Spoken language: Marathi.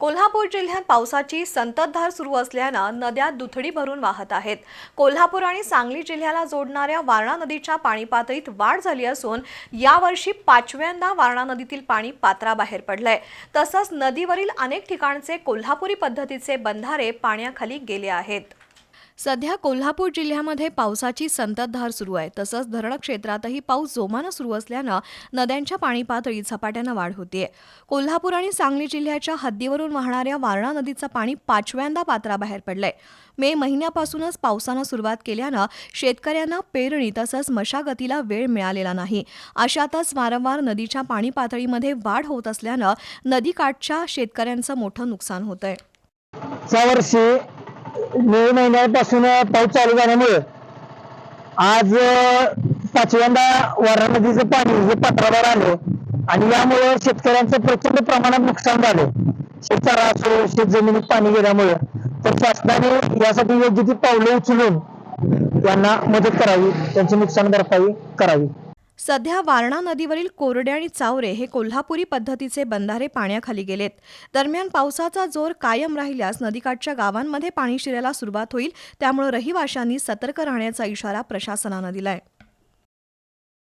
कोल्हापूर जिल्ह्यात पावसाची संततधार सुरू असल्यानं नद्या दुथडी भरून वाहत आहेत. कोल्हापूर आणि सांगली जिल्ह्याला जोडणाऱ्या वारणा नदीच्या पाणी पातळीत वाढ झाली असून यावर्षी पाचव्यांदा वारणा नदीतील पाणी पात्राबाहेर पडलंय. तसंच नदीवरील अनेक ठिकाणचे कोल्हापुरी पद्धतीचे बंधारे पाण्याखाली गेले आहेत. सध्या कोल्हापूर जिल्ह्यामध्ये पावसाची संततधार सुरू आहे. तसंच धरण क्षेत्रातही पाऊस जोमानं सुरू असल्यानं नद्यांच्या पाणी पातळीत झपाट्यानं वाढ होतीये. कोल्हापूर आणि सांगली जिल्ह्याच्या हद्दीवरून वाहणाऱ्या वारणा नदीचं पाणी पाचव्यांदा पात्राबाहेर पडलंय. मे महिन्यापासूनच पावसानं सुरुवात केल्यानं शेतकऱ्यांना पेरणी तसंच मशागतीला वेळ मिळालेला नाही. अशातच वारंवार नदीच्या पाणी पातळीमध्ये वाढ होत असल्यानं नदीकाठच्या शेतकऱ्यांचं मोठं नुकसान होत आहे मे महिन्यापासून पाऊस चालू झाल्यामुळे आज पाचव्यांदा वारणा नदीचं पाणी हे पत्रावर आलं. आणि यामुळे शेतकऱ्यांचं प्रचंड प्रमाणात नुकसान झालं. शेतचारा असो शेत जमिनीत पाणी गेल्यामुळे. तर शासनाने यासाठी योग्य ती पावलं उचलून त्यांना मदत करावी त्यांची नुकसान भरपाई करावी. सध्या वारणा नदीवरील कोरडे आणि चावरे हे कोल्हापुरी पद्धतीचे बंधारे पाण्याखाली गेलेत. दरम्यान पावसाचा जोर कायम राहिल्यास नदीकाठच्या गावांमध्ये पाणी शिरायला सुरुवात होईल त्यामुळे रहिवाशांनी सतर्क राहण्याचा इशारा प्रशासनानं दिलाय.